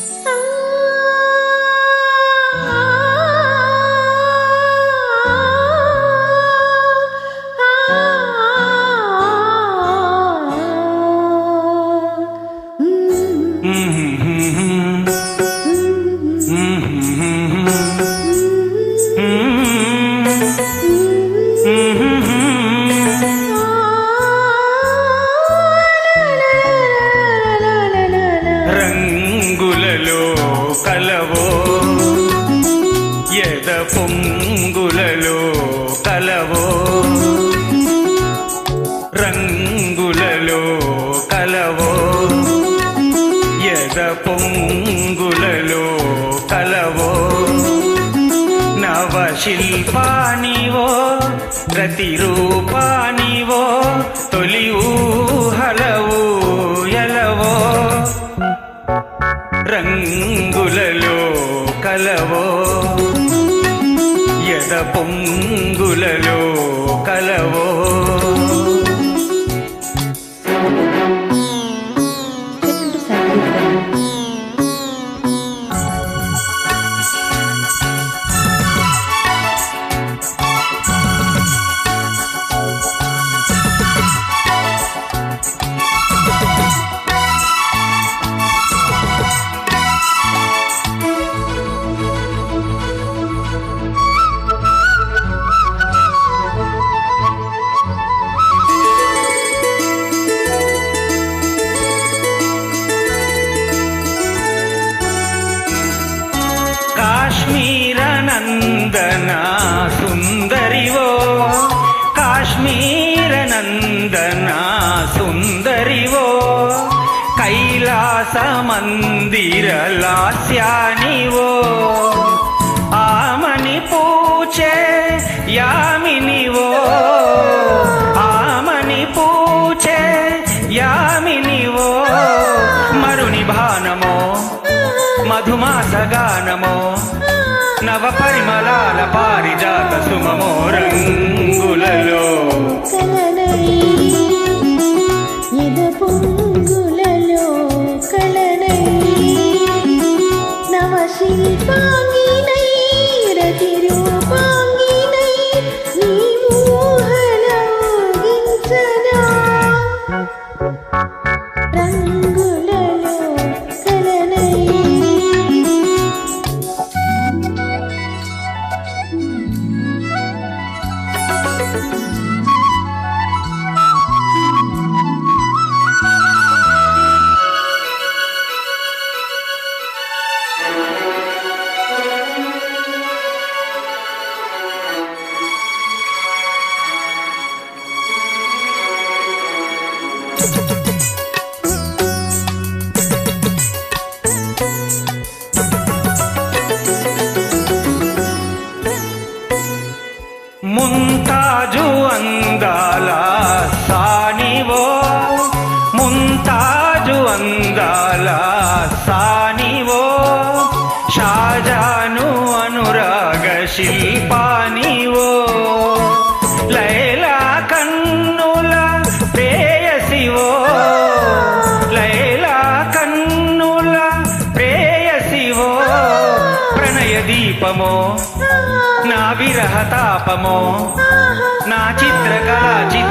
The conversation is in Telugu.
రంగులలో రంగులలో కలవో. రంగులలో కలవో. ఎద పొంగులలో కలవో. నవ శిల్పానివో ప్రతిరూపానివో తొలి ఊహలవో పొంగులలో కలవో. కాశ్మీర నందన సుందరివో కాశ్మీర నందన సుందరివో కైలాస మందిర లాస్యానివో ఆమని పూచే యామినివో. ఆమని పూచే యామినివో. మరుని భానమో మధుమాస గానమో నవ పరిమళాల పారిజాత సుమమో రంగులలో కలనై పొంగులలో కలనై నవ శిల్పాంగి ముంతాజు అందాల సానివో ముంతాజు అందాల సా దీపమో నా విరహ తాపమో నా చిత్రకళా చిత్ర